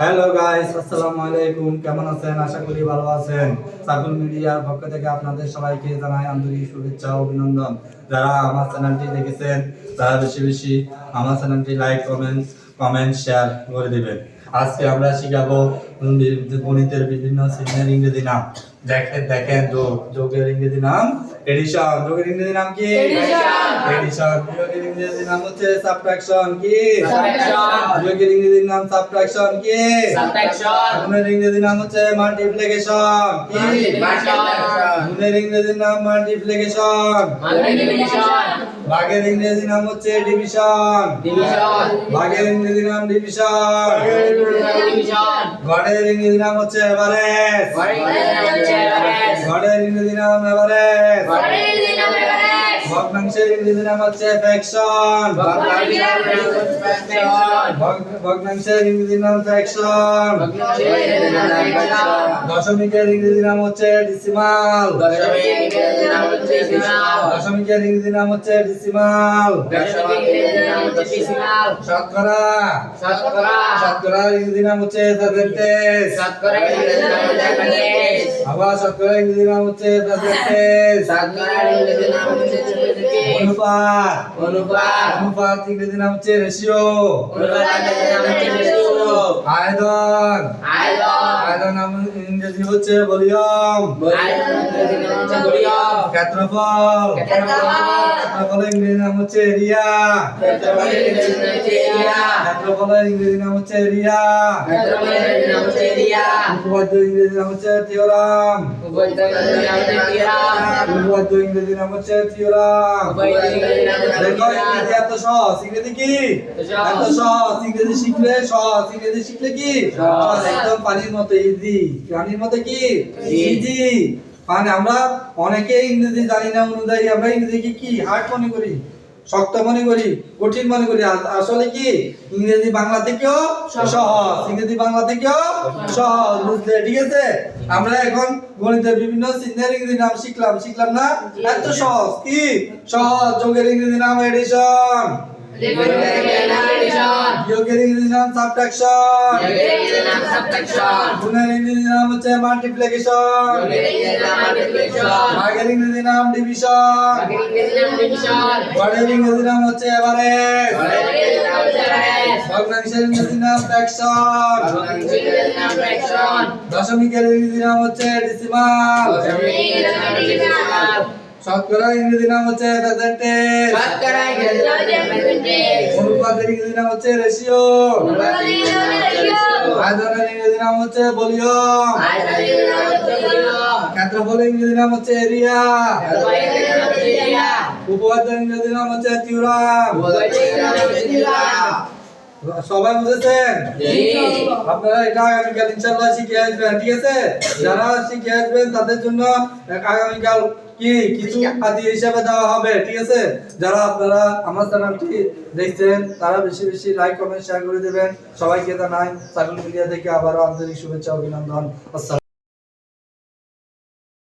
Hello guys আসসালামু আলাইকুম। কেমন আছেন? আশা করি ভালো আছেন। সাকুল মিডিয়ার পক্ষ থেকে আপনাদের সবাইকে জানাই আন্তরিক শুভেচ্ছা ও অভিনন্দন। যারা আমার চ্যানেলটি দেখেছেন, তারা বেশি বেশি আমার চ্যানেলটি লাইক কমেন্ট কমেন্ট শেয়ার করে দিবেন। আজকে আমরা শিখাবো গণিতের বিভিন্ন চিহ্নের ইংরেজি নাম। দেখেন দেখেন যোগ যোগের ইংরেজি নাম এডিশন যোগের ইংরেজি নাম কি Addition. এডিশন যোগের ইংরেজি নাম হচ্ছে সাবট্রাকশন কি সাবট্রাকশন যোগের ইংরেজি নাম সাবট্রাকশন কি সাবট্রাকশন গুণের ইংরেজি নাম হচ্ছে মাল্টিপ্লিকেশন কি মাল্টিপ্লিকেশন গুণের ইংরেজি নাম মাল্টিপ্লিকেশন Multiplication. ভাগের ইংরেজি নাম হচ্ছে ডিভিশন। Division. ভাগের ইংরেজি নাম ডিভিশন. গড়ের ইংরেজি নাম হচ্ছে এভারেজ is গড়ের ইংরেজি নাম এভারেজ ভগ্নাংশের ইংরেজি নাম হচ্ছে ফ্র্যাকশন ভগ্নাংশের ইংরেজি নাম ফ্র্যাকশন দশমিকের ইংরেজি নাম হচ্ছে ডিসিমাল দশমিকের ইংরেজি নাম হচ্ছে ডিসিমাল শতকরা। শতকরার ইংরেজি নাম হচ্ছে পার্সেন্টেজ আবার শতকরা ইংরেজি নাম হচ্ছে পার্সেন্টেজ অনুপাত অনুপাত ইংরেজি নাম হচ্ছে রেশিও আয়তন আয়তন নাম ইংরেজি হচ্ছে ভলিউম ক্ষেত্রফল। ক্ষেত্রফলের ইংরেজি নাম হচ্ছে এরিয়া। ক্ষেত্রফলের ইংরেজি নাম হচ্ছে এরিয়া। উপপাদ্য ইংরেজি নাম হচ্ছে থিওরাম। উপপাদ্য ইংরেজি নাম হচ্ছে থিওরাম। দেখো ইংরেজি এত সহজ ইংরেজি কি? এত সহজ ইংরেজি শিখলে সহজ ইংরেজি শিখলে কি? একদম পানির মতো ইজি পানির মতো কি? ইজি মানে আমরা অনেকে ইংরেজি জানি না অনুযায়ী আমরা ইংরেজিকে কি হার্ড মনে করি শক্ত মনে করি কঠিন মনে করি। আসলে কি? ইংরেজি বাংলা থেকেও সহজ। ইংরেজি বাংলা থেকেও সহজ বুঝলে? ঠিক আছে? আমরা এখন গণিতের বিভিন্ন চিহ্নের ইংরেজি নাম শিখলাম। শিখলাম না? এত সহজ কি? সহজ যোগের ইংরেজি নাম এডিশন। বিয়োগের ইংরেজি নাম সাবট্রাকশন গুণের ইংরেজি নাম হচ্ছে মাল্টিপ্লিকেশন ভাগের ইংরেজি নাম ডিভিশন গড়ের ইংরেজি নাম হচ্ছে এভারেজ ভগ্নাংশের ইংরেজি নাম ফ্র্যাকশন দশমিকের ইংরেজি নাম হচ্ছে ডিসিমাল শতকরা ইংরেজি নাম হচ্ছে পার্সেন্টেজ অনুপাতের ইংরেজি নাম হচ্ছে রেশিও আয়তনের ইংরেজি নাম হচ্ছে ভলিউম ক্ষেত্রফলের ইংরেজি নাম হচ্ছে এরিয়া ইংরেজি নাম হচ্ছে থিওরাম সবাই বুঝেছেন আপনারা এটা আগামীকাল ইনশাল্লাহ শিখে আসবেন ঠিক আছে যারা শিখে আসবেন তাদের জন্য আগামীকাল কি কিছু আদি হিসাবে দেওয়া হবে ঠিক আছে? যারা আপনারা আমার চ্যানেলটি দেখছেন তারা বেশি বেশি লাইক কমেন্ট শেয়ার করে দেবেন। সবাইকে জানাই সাইকুল মিডিয়া থেকে আবারও আন্তরিক শুভেচ্ছা অভিনন্দন। আসসালাম